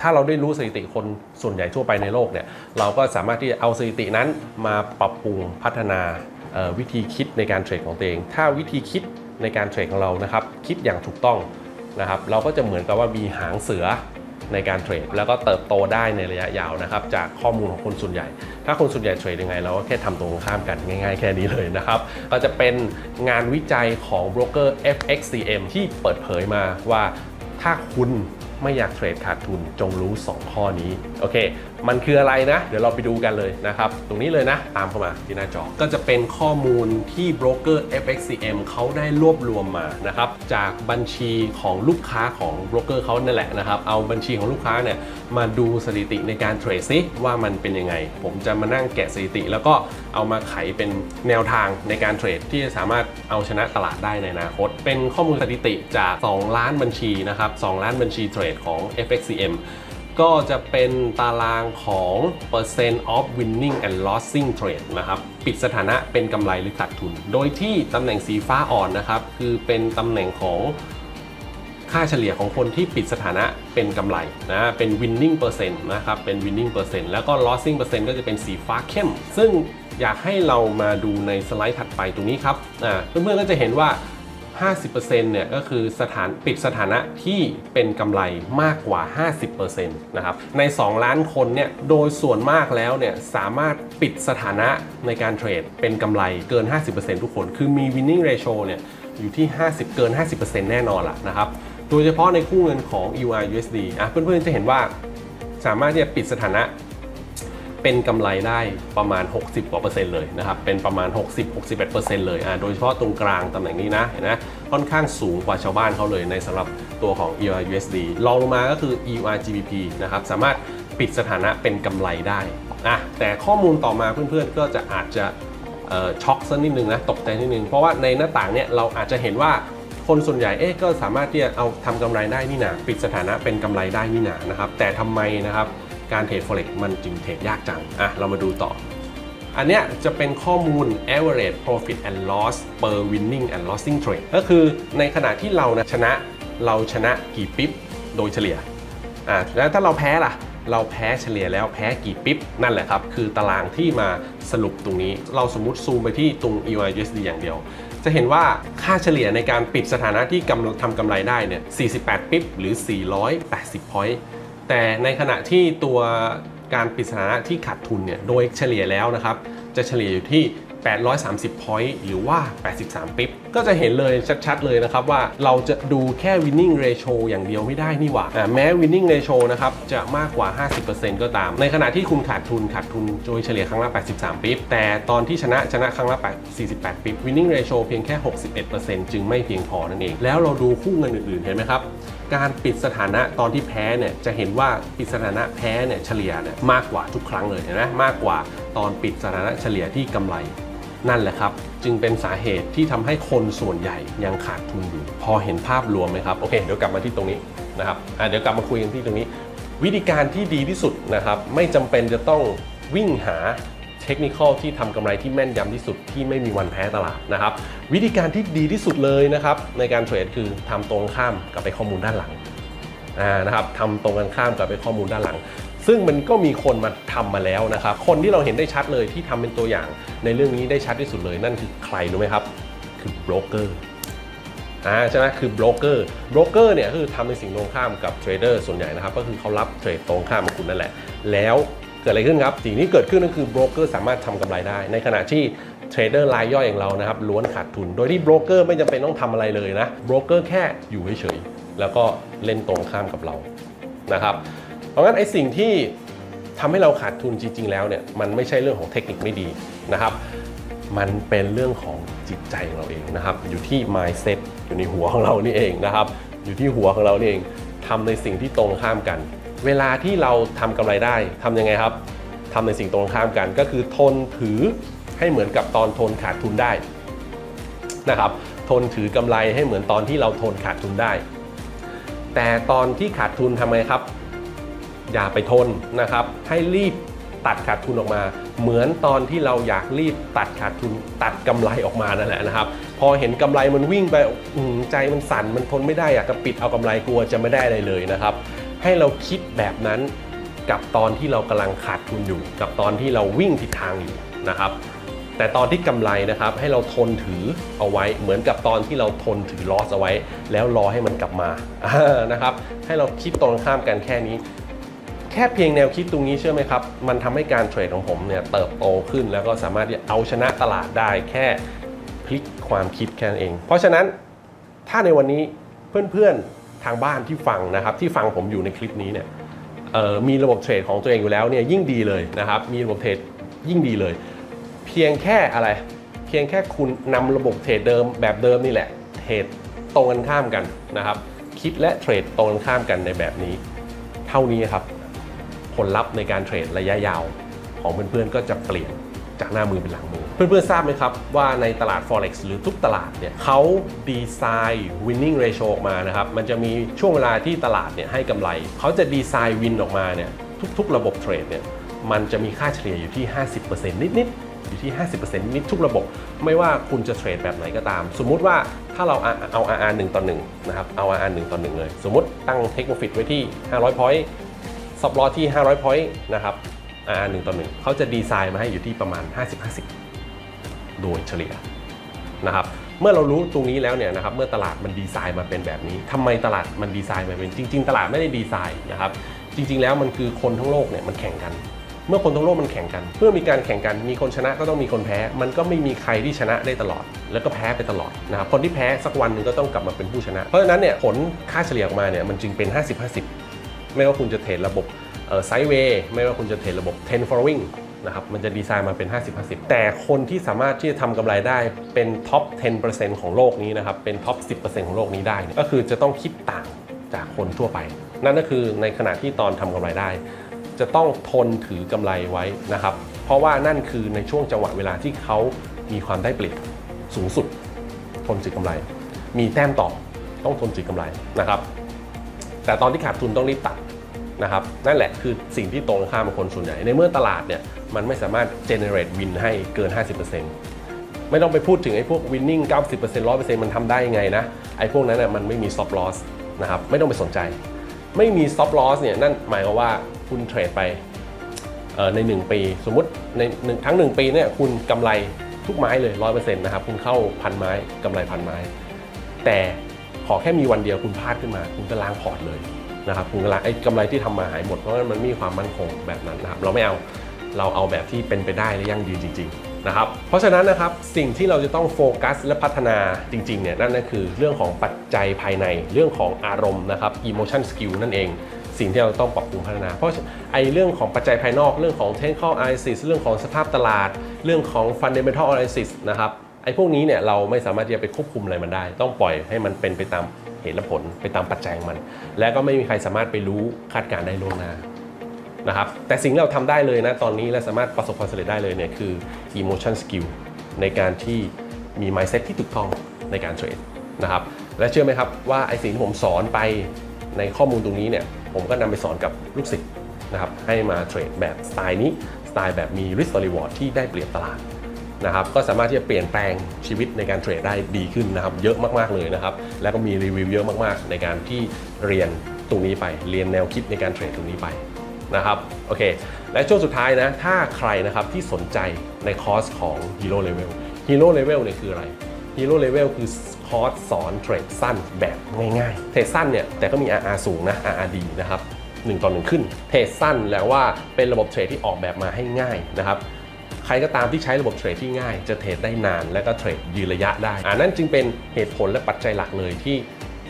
ถ้าเราได้รู้สถิติคนส่วนใหญ่ทั่วไปในโลกเนี่ยเราก็สามารถที่จะเอาสถิตินั้นมาปรับปรุงพัฒนาวิธีคิดในการเทรดของตัวเอง ถ้าวิธีคิดในการเทรดของเรานะครับคิดอย่างถูกต้องนะครับเราก็จะเหมือนกับว่ามีหางเสือในการเทรดแล้วก็เติบโตได้ในระยะยาวนะครับจากข้อมูลของคนส่วนใหญ่ ถ้าคนส่วนใหญ่เทรดยังไงเราก็แค่ทำตรงข้ามกันง่ายๆ แค่นี้เลยนะครับก็จะเป็นงานวิจัยของโบรกเกอร์ FXCM ที่เปิดเผยมาว่าถ้าคุณ ไม่อยากเทรดขาดทุนจงรู้ 2 ข้อนี้โอเค มันคืออะไรนะ เดี๋ยวเราไปดูกันเลยนะครับ ตรงนี้เลยนะ ตามเข้ามาที่หน้าจอ ก็จะเป็นข้อมูลที่โบรกเกอร์ FXCM เขาได้รวบรวมมานะครับจากบัญชีของลูกค้าของโบรกเกอร์เขานั่นแหละนะครับเอาบัญชีของลูกค้าเนี่ยมาดูสถิติในการเทรดซิว่ามันเป็นยังไง ผมจะมานั่งแกะสถิติ แล้วก็เอามาไขเป็นแนวทางในการเทรดที่จะสามารถเอาชนะตลาดได้ในอนาคต เป็นข้อมูลสถิติจาก 2 ล้านบัญชีนะครับ2ล้านบัญชีเทรดของ FXCM ก็จะเป็นตารางของ percent of winning and losing trade นะครับ ปิดสถานะเป็นกำไรหรือขาดทุน โดยที่ตำแหน่งสีฟ้าอ่อนนะครับ คือเป็นตำแหน่งของค่าเฉลี่ยของคนที่ปิดสถานะเป็นกำไรนะ เป็น winning percent นะครับ เป็น winning percent แล้วก็ losing percent ก็จะเป็นสีฟ้าเข้ม ซึ่งอยากให้เรามาดูในสไลด์ถัดไปตรงนี้ครับเพื่อนๆก็จะเห็นว่า 50%เนี่ยก็คือสถานปิดสถานะที่เป็นกำไรมากกว่า 50%นะครับใน 2 ล้านคนเนี่ยโดยส่วนมากแล้วเนี่ยสามารถปิดสถานะในการเทรดเป็นกำไรเกิน 50%ทุกคน คือมี winning ratio เนี่ยอยู่ที่ 50 เกิน 50%แน่นอนล่ะนะครับโดยเฉพาะในคู่เงินของ EUR USD อะเพื่อนๆจะเห็นว่าสามารถที่จะปิดสถานะ เป็นกำไรได้ประมาณ 60กว่าเปอร์เซ็นต์เลยนะครับเป็นประมาณ 60-61%เลยอ่าโดยเฉพาะตรงกลางตำแหน่งนี้นะเห็นไหมค่อนข้างสูงกว่าชาวบ้านเขาเลยในสำหรับตัวของ EUR USD ลองลงมาก็คือ EUR GBP นะครับสามารถปิดสถานะเป็นกำไรได้อะแต่ข้อมูลต่อมาเพื่อนๆก็จะอาจจะช็อกสักนิดนึงนะตกใจนิดนึง เพราะว่าในหน้าต่างเนี่ยเราอาจจะเห็นว่าคนส่วนใหญ่เอ๊ะก็สามารถที่จะเอาทำกำไรได้นี่นาปิดสถานะเป็นกำไรได้นี่นานะครับแต่ทำไมนะครับ การเทรด forex มันจึงเทรดยากจัง อะ เรามาดูต่อ อันเนี้ยจะเป็นข้อมูล average profit and loss per winning and losing trade ก็คือในขณะที่เรานะชนะเราชนะกี่ปิ๊บโดยเฉลี่ย อ่าแล้วถ้าเราแพ้ล่ะ เราแพ้เฉลี่ยแล้วแพ้กี่ปิ๊บ นั่นแหละครับ คือตารางที่มาสรุปตรงนี้ เราสมมติซูมไปที่ตรง EY USD อย่างเดียวจะเห็นว่าค่าเฉลี่ยในการปิดสถานะที่กำทำกำไรได้เนี่ย 48 ปิ๊บหรือ 480 point แต่ในขณะที่ตัวการปิดสถานะที่ขาดทุนเนี่ยโดยเฉลี่ยแล้วนะครับ จะเฉลี่ยอยู่ที่ 830 point หรือว่า 83 ปิ๊บ ก็จะเห็นเลยชัดๆเลยนะครับว่าเราจะดูแค่ winning ratio อย่างเดียวไม่ได้นี่หว่าอ่า แม้ winning ratio นะครับจะมากกว่า 50%ก็ตาม ในขณะที่คุณขาดทุนขาดทุนโดยเฉลี่ยครั้งละ 83 ปิ๊บ แต่ตอนที่ชนะชนะครั้งละ 48 ปิ๊บ winning ratio เพียงแค่ 61%จึงไม่เพียงพอนั่นเอง แล้วเราดูคู่เงินอื่นๆ เห็นไหมครับ การปิดสถานะตอนที่แพ้เนี่ยจะเห็นว่าปิดสถานะแพ้เนี่ยเฉลี่ยเนี่ยมากกว่าทุกครั้งเลยเห็นไหมมากกว่าตอนปิดสถานะเฉลี่ยที่กำไรนั่นแหละครับ จึงเป็นสาเหตุที่ทำให้คนส่วนใหญ่ยังขาดทุนอยู่ พอเห็นภาพรวมไหมครับโอเคเดี๋ยวกลับมาที่ตรงนี้นะครับเดี๋ยวกลับมาคุยกันที่ตรงนี้ วิธีการที่ดีที่สุดนะครับ ไม่จำเป็นจะต้องวิ่งหา เทคนิคที่ทำกำไรที่แม่นยำที่สุดที่ไม่มีวันแพ้ตลาดนะครับ วิธีการที่ดีที่สุดเลยนะครับในการเทรดคือทำตรงข้ามกับไปข้อมูลด้านหลังนะครับทำตรงกันข้ามกับไปข้อมูลด้านหลัง ซึ่งมันก็มีคนมาทำมาแล้วนะครับ คนที่เราเห็นได้ชัดเลยที่ทำเป็นตัวอย่างในเรื่องนี้ได้ชัดที่สุดเลยนั่นคือใครรู้ไหมครับ คือโบรกเกอร์อ่าใช่ไหมคือโบรกเกอร์โบรกเกอร์เนี่ยคือทำในสิ่งตรงข้ามกับเทรดเดอร์ส่วนใหญ่นะครับ ก็คือเขารับเทรดตรงข้ามกับคุณนั่นแหละ แล้ว เกิดอะไรขึ้นครับ สิ่งที่เกิดขึ้นก็คือโบรกเกอร์สามารถทำกำไรได้ ในขณะที่เทรดเดอร์รายย่อยอย่างเรานะครับล้วนขาดทุน โดยที่โบรกเกอร์ไม่จำเป็นต้องทำอะไรเลยนะโบรกเกอร์แค่อยู่เฉยๆแล้วก็เล่นตรงข้ามกับเรานะครับ เพราะงั้นไอ้สิ่งที่ทำให้เราขาดทุนจริง ๆ แล้วเนี่ยมันไม่ใช่เรื่องของเทคนิคไม่ดีนะครับ มันเป็นเรื่องของจิตใจของเราเองนะครับ อยู่ที่ mindset อยู่ในหัวของเรานี่เองนะครับ อยู่ที่หัวของเรานี่เองทำในสิ่งที่ตรงข้ามกัน เวลาที่เราทำกำไรได้ทำยังไงครับทำในสิ่งตรงข้ามกัน ก็คือทนถือให้เหมือนกับตอนทนขาดทุนได้นะครับทนถือกำไรให้เหมือนตอนที่เราทนขาดทุนได้ แต่ตอนที่ขาดทุนทำไงครับ อย่าไปทนนะครับ ให้รีบตัดขาดทุนออกมา เหมือนตอนที่เราอยากรีบตัดขาดทุนตัดกำไรออกมานั่นแหละนะครับ พอเห็นกำไรมันวิ่งไปหือใจมันสั่นมันทนไม่ได้อยากจะปิดเอากำไรกลัวจะไม่ได้อะไรเลยนะครับ ให้เราคิดแบบนั้นกับตอนที่เรากำลังขาดทุนอยู่ กับตอนที่เราวิ่งผิดทางอยู่นะครับ แต่ตอนที่กำไรนะครับ ให้เราทนถือเอาไว้ เหมือนกับตอนที่เราทนถือลอสเอาไว้ แล้วรอให้มันกลับมานะครับ ให้เราคิดตรงข้ามกันแค่นี้ แค่เพียงแนวคิดตรงนี้เชื่อไหมครับ มันทำให้การเทรดของผมเนี่ยเติบโตขึ้น แล้วก็สามารถที่จะเอาชนะตลาดได้แค่พลิกความคิดแค่นั้นเอง เพราะฉะนั้นถ้าในวันนี้เพื่อนๆ ทางบ้านที่ฟังนะครับที่ฟังผมอยู่ในคลิปนี้เนี่ยมีระบบเทรดของตัวเองอยู่แล้วเนี่ยยิ่งดีเลยนะครับมีระบบเทรดยิ่งดีเลย เพียงแค่อะไร เพียงแค่คุณนำระบบเทรดเดิมแบบเดิมนี่แหละเทรดตรงกันข้ามกันนะครับ คิดและเทรดตรงกันข้ามกันในแบบนี้ เท่านี้ครับผลลัพธ์ในการเทรดระยะยาว ของเพื่อนๆก็จะเปลี่ยนจากหน้ามือเป็นหลังมือ เพื่อนๆทราบไหมครับว่าในตลาด Forex หรือทุกตลาดเนี่ยเขาดีไซน์ winning ratio ออกมานะครับ มันจะมีช่วงเวลาที่ตลาดเนี่ยให้กำไร เขาจะดีไซน์วินออกมาเนี่ยทุกๆ ระบบเทรดเนี่ยมันจะมีค่าเฉลี่ยอยู่ที่ 50%นิดๆอยู่ที่ 50%นิดทุกระบบ ไม่ว่าคุณจะเทรดแบบไหนก็ตาม สมมุติว่าถ้าเราเอา RR 1ต่อ1นะครับ เอา RR 1ต่อ1เลย สมมติตั้ง take profit ไว้ที่ 500 point ซับลอที่ 500 point นะครับ RR 1ต่อ1เขาจะดีไซน์มาให้อยู่ที่ประมาณ 50-50 โดยเฉลี่ยนะครับเมื่อเรารู้ตรงนี้แล้วเนี่ยนะครับเมื่อตลาดมันดีไซน์มาเป็นแบบนี้ทำไมตลาดมันดีไซน์มาเป็นจริง ๆ ตลาดไม่ได้ดีไซน์นะครับจริง ๆ แล้วมันคือคนทั้งโลกเนี่ยมันแข่งกัน เมื่อคนทั้งโลกมันแข่งกัน เมื่อมีการแข่งกันมีคนชนะก็ต้องมีคนแพ้ มันก็ไม่มีใครที่ชนะได้ตลอด แล้วก็แพ้ไปตลอดนะครับคนที่แพ้สักวันหนึ่งก็ต้องกลับมาเป็นผู้ชนะ เพราะฉะนั้นเนี่ยผลค่าเฉลี่ยออกมาเนี่ยมันจึงเป็น 50-50 ไม่ว่าคุณจะเทรดระบบไซด์เวย์ไม่ว่าคุณจะเทรดระบบ 10 following นะครับมันจะดีไซน์มาเป็น 50-50 แต่คนที่สามารถที่จะทำกำไรได้เป็นท็อป 10%ของโลกนี้นะครับเป็นท็อป 10%ของโลกนี้ได้ก็คือจะต้องคิดต่างจากคนทั่วไป นั่นก็คือในขณะที่ตอนทำกำไรได้ จะต้องทนถือกำไรไว้นะครับ เพราะว่านั่นคือในช่วงจังหวะเวลาที่เขามีความได้เปรียบสูงสุด ทนถือกำไร มีแต้มต่อต้องทนถือกำไรนะครับ แต่ตอนที่ขาดทุนต้องรีบตัด นะครับนั่นแหละคือสิ่งที่ตรงข้ามกับคนส่วนใหญ่ ในเมื่อตลาดเนี่ยมันไม่สามารถ generate win ให้เกิน 50%ไม่ต้องไปพูดถึงไอ้พวก winning 90% 100%มันทำได้ยังไงนะไอ้พวกนั้นน่ะมันไม่มี stop loss นะครับไม่ต้องไปสนใจ ไม่มี stop loss เนี่ยนั่นหมายความว่าคุณเทรดไปใน 1 ปี สมมุติในหนึ่งทั้ง 1 ปีเนี่ยคุณกำไรทุกไม้เลย 100%นะครับคุณเข้าพันไม้กำไรพันไม้ แต่ขอแค่มีวันเดียวคุณพลาดขึ้นมา คุณก็ล้างพอร์ตเลย นะครับก็ล้าไอ้กำไรที่ทำมาหายหมดเพราะว่ามันไม่มีความมั่นคงแบบนั้นนะครับเราไม่เอาเราเอาแบบที่เป็นไปได้และยั่งยืนจริง ๆ นะครับ เพราะฉะนั้นนะครับสิ่งที่เราจะต้องโฟกัสและพัฒนาจริงๆเนี่ยนั่นก็คือเรื่องของปัจจัยภายในเรื่องของอารมณ์นะครับ emotion skill นั่นเอง สิ่งที่เราต้องปรับปรุงพัฒนา เพราะไอ้เรื่องของปัจจัยภายนอกเรื่องของ technical analysis เรื่องของสภาพตลาด เรื่องของ fundamental analysis นะครับไอ้พวกนี้เนี่ยเราไม่สามารถที่จะไปควบคุมอะไรมันได้ ต้องปล่อยให้มันเป็นไปตาม เหตุและผลไปตามปัจจัยของมัน และก็ไม่มีใครสามารถไปรู้คาดการณ์ได้ล่วงหน้านะครับแต่สิ่งที่เราทำได้เลยนะตอนนี้และสามารถประสบความสำเร็จได้เลยเนี่ยคือ emotion skill ในการที่มี mindset ที่ถูกต้องในการเทรดนะครับและเชื่อไหมครับว่าไอ้สิ่งที่ผมสอนไปในข้อมูลตรงนี้เนี่ยผมก็นำไปสอนกับลูกศิษย์นะครับให้มาเทรดแบบสไตล์นี้ สไตล์แบบมี risk reward ที่ได้เปรียบตลาด นะครับก็สามารถที่จะเปลี่ยนแปลงชีวิตในการเทรดได้ดีขึ้นนะครับเยอะมากๆเลยนะครับแล้วก็มีรีวิวเยอะมากๆ ในการที่เรียนตรงนี้ไป เรียนแนวคิดในการเทรดตรงนี้ไปนะครับโอเค และช่วงสุดท้ายนะถ้าใครนะครับที่สนใจในคอร์สของ Hero Level Hero Level เนี่ยคืออะไร Hero Level คือคอร์สสอนเทรดสั้นแบบง่ายๆ เทรดสั้นเนี่ยแต่ก็มี RR สูงนะ RR ดีนะครับ1ต่อ1ขึ้น เทรดสั้นแล้วว่าเป็นระบบเทรดที่ออกแบบมาให้ง่ายนะครับ ใครก็ตามที่ใช้ระบบเทรดที่ง่าย จะเทรดได้นานและก็เทรดยืนระยะได้อ่านั่นจึงเป็นเหตุผลและปัจจัยหลักเลยที่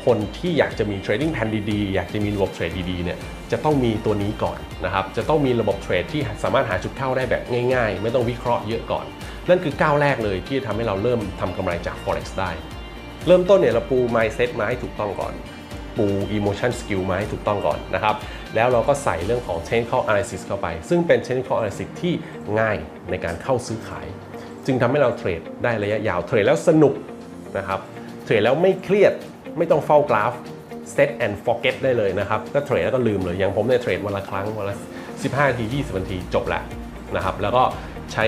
คนที่อยากจะมีเทรดดิ้งแพนดีๆ อยากจะมีระบบเทรดดีๆเนี่ยจะต้องมีตัวนี้ก่อนนะครับ จะต้องมีระบบเทรดที่สามารถหาจุดเข้าได้แบบง่ายๆ ไม่ต้องวิเคราะห์เยอะก่อน นั่นคือก้าวแรกเลยที่จะทำให้เราเริ่มทำกำไรจาก forex ได้ เริ่มต้นเนี่ยเราปู mindset มาให้ถูกต้องก่อน ปู emotion skill มาให้ถูกต้องก่อนนะครับ แล้วเราก็ใส่เรื่องของ technical analysis เข้าไป ซึ่งเป็น technical analysis ที่ง่ายในการเข้าซื้อขาย จึงทำให้เราเทรดได้ระยะยาวเทรดแล้วสนุกนะครับเทรดแล้วไม่เครียดไม่ต้องเฝ้ากราฟ set and forget ได้เลยนะครับก็เทรดแล้วก็ลืมเลยอย่างผมเนี่ยเทรดวันละครั้งวันละ15นาที20นาทีจบแล้วนะครับแล้วก็ ใช้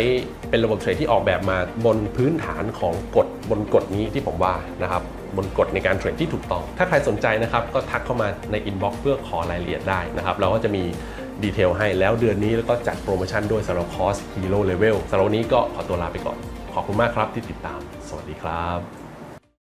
เป็นระบบเทรดที่ออกแบบมาบนพื้นฐานของกฎบนกฎนี้ที่ผมว่านะครับบนกฎในการเทรดที่ถูกต้อง ถ้าใครสนใจนะครับก็ทักเข้ามาในอินบ็อกซ์เพื่อขอรายละเอียดได้นะครับ เราก็จะมีดีเทลให้แล้วเดือนนี้แล้วก็จัดโปรโมชั่นด้วยสำหรับคอร์ส Hero Level สำหรับนี้ก็ขอตัวลาไปก่อน ขอบคุณมากครับที่ติดตาม สวัสดีครับ